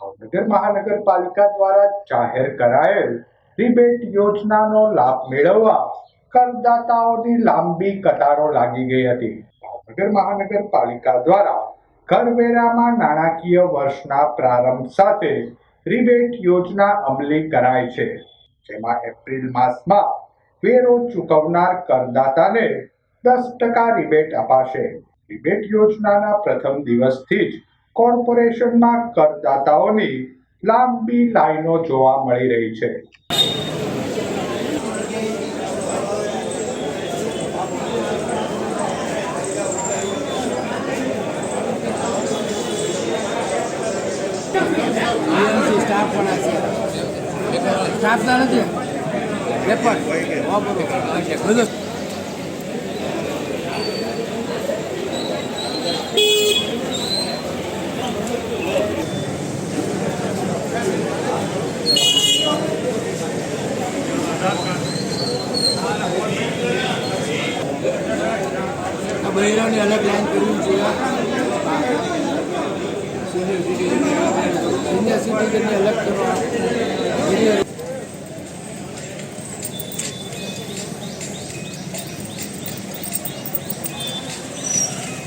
ભાવનગર મહાનગરપાલિકા દ્વારા જાહેર કરાયેલ રિબેટ યોજનાનો લાભ મેળવવા કરદાતાઓની લાંબી કતારો લાગી ગઈ હતી. ભાવનગર મહાનગરપાલિકા દ્વારા કરવેરામાં નાણાકીય વર્ષના પ્રારંભ સાથે રિબેટ યોજના અમલી કરાય છે. જેમાં એપ્રિલ માસમાં વેરો ચૂકવનાર કરદાતાને દસ ટકા રિબેટ અપાશે. રિબેટ યોજનાના પ્રથમ દિવસથી જ કોર્પોરેશનમાં કરદાતાઓની લાંબી લાઈનો જોવા મળી રહી છે. સ્ટાફ પણ છે? સ્ટાફના નથી? બધું બહેરાની અલગ લાઈન કરવી જોઈએ સિનિયર સિટીઝનને અલગ કરવા.